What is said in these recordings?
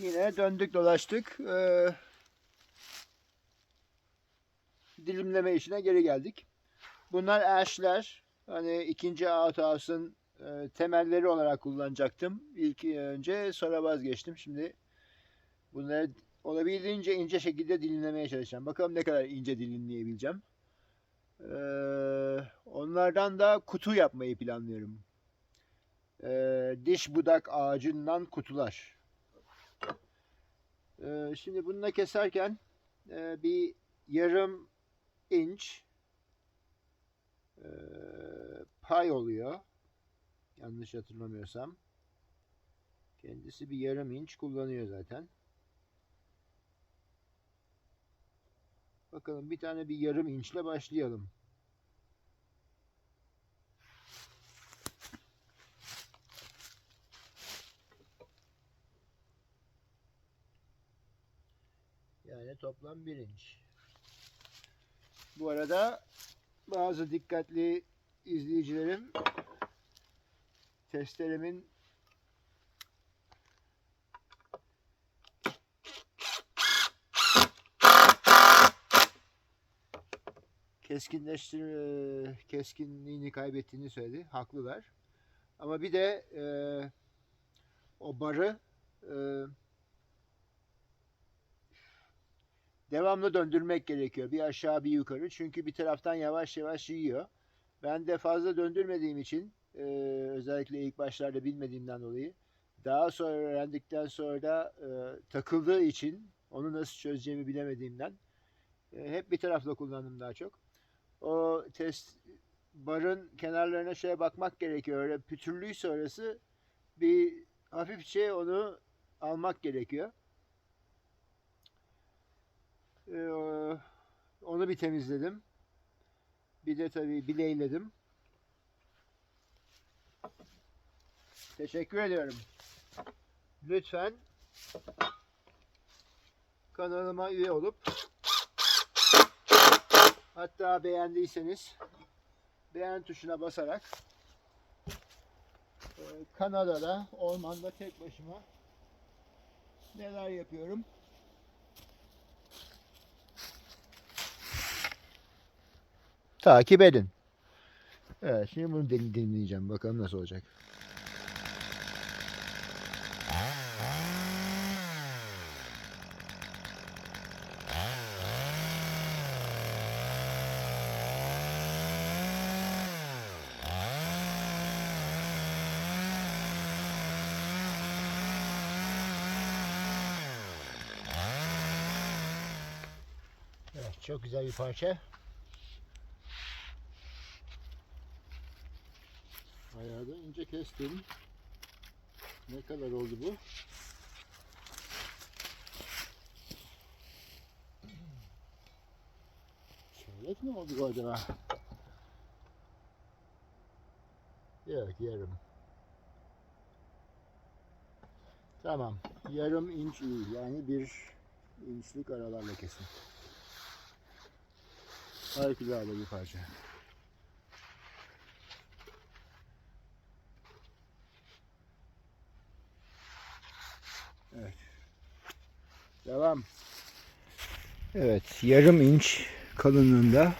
Yine döndük dolaştık. Ee, dilimleme işine geri geldik. Bunlar ashler. Hani ikinci outhouse'ın e, temelleri olarak kullanacaktım. İlk önce sonra vazgeçtim. Şimdi bunları olabildiğince ince şekilde dilimlemeye çalışacağım. Bakalım ne kadar ince dilimleyebileceğim. Ee, onlardan da kutu yapmayı planlıyorum. Ee, diş budak ağacından kutular. Ee, şimdi bununla keserken e, bir yarım inç e, pay oluyor. Yanlış hatırlamıyorsam. Kendisi bir yarım inç kullanıyor zaten. Bakalım bir tane bir yarım inçle başlayalım. Yani toplam bir inç. Bu arada bazı dikkatli izleyicilerim testeremin keskinleştir keskinliğini kaybettiğini söyledi. Haklılar. Ama bir de e, o barı e, devamlı döndürmek gerekiyor. Bir aşağı bir yukarı. Çünkü bir taraftan yavaş yavaş yiyor. Ben de fazla döndürmediğim için e, özellikle ilk başlarda bilmediğimden dolayı daha sonra öğrendikten sonra da e, takıldığı için onu nasıl çözeceğimi bilemediğimden e, hep bir tarafla kullandım daha çok. O test barın kenarlarına şöyle bakmak gerekiyor. Öyle pütürlüyse orası bir hafifçe onu almak gerekiyor. Ee, onu bir temizledim. Bir de tabii bileyledim. Teşekkür ediyorum. Lütfen kanalıma üye olup hatta beğendiyseniz beğen tuşuna basarak e, Kanada'da ormanda tek başıma neler yapıyorum takip edin. Evet şimdi bunu din- dinleyeceğim. Bakalım nasıl olacak. Çok güzel bir parça. Bayağı da ince kestim. Ne kadar oldu bu? Çeyrek mi oldu acaba? Yok yarım. Tamam. Yarım inç iyi. Yani bir inçlik aralarla kesin. Harikulade bir parça. Devam. Evet, yarım inç kalınlığında,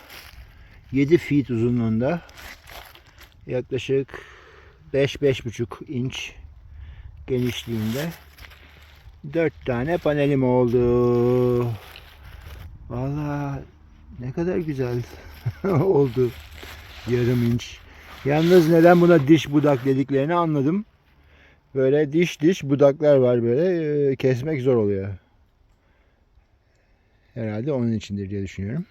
7 feet uzunluğunda, yaklaşık 5-5,5 inç genişliğinde 4 tane panelim oldu. Vallahi ne kadar güzel oldu yarım inç. Yalnız neden buna diş budak dediklerini anladım. Böyle diş diş budaklar var böyle e, kesmek zor oluyor. Herhalde onun içindir diye düşünüyorum.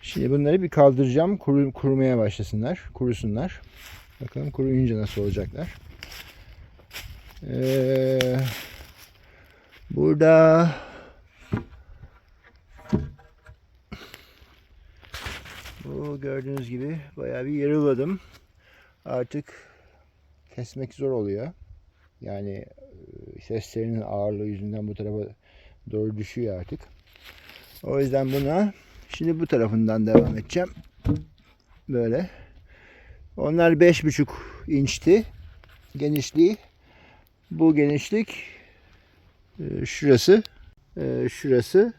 Şimdi bunları bir kaldıracağım. Kuru, kurumaya başlasınlar. Kurusunlar. Bakalım kuruyunca nasıl olacaklar. Ee, burada bu gördüğünüz gibi bayağı bir yarıladım. Artık kesmek zor oluyor. Yani e, seslerinin ağırlığı yüzünden bu tarafa doğru düşüyor artık. O yüzden buna şimdi bu tarafından devam edeceğim. Böyle. Onlar 5,5 inçti genişliği. Bu genişlik şurası e, şurası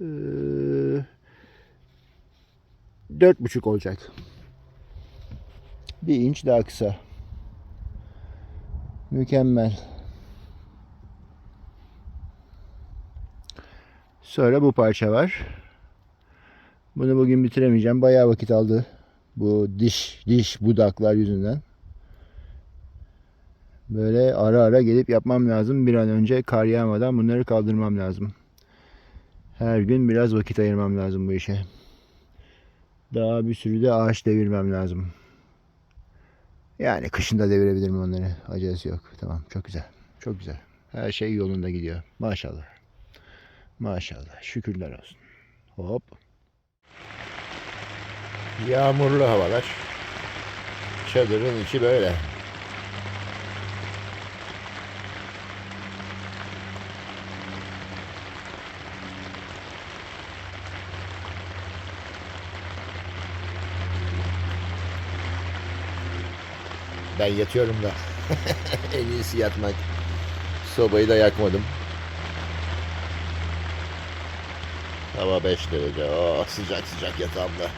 e, dört buçuk olacak. Bir inç daha kısa. Mükemmel. Sonra bu parça var. Bunu bugün bitiremeyeceğim. Bayağı vakit aldı. Bu diş diş budaklar yüzünden. Böyle ara ara gelip yapmam lazım. Bir an önce kar yağmadan bunları kaldırmam lazım. Her gün biraz vakit ayırmam lazım bu işe. Daha bir sürü de ağaç devirmem lazım. Yani kışında devirebilirim onları. Acelesi yok. Tamam çok güzel. Çok güzel. Her şey yolunda gidiyor. Maşallah. Maşallah. Şükürler olsun. Hop. Yağmurlu havalar. Çadırın içi böyle. Ben yatıyorum da. en iyisi yatmak. Sobayı da yakmadım. Hava 5 derece. Oh, sıcak sıcak yatağımda.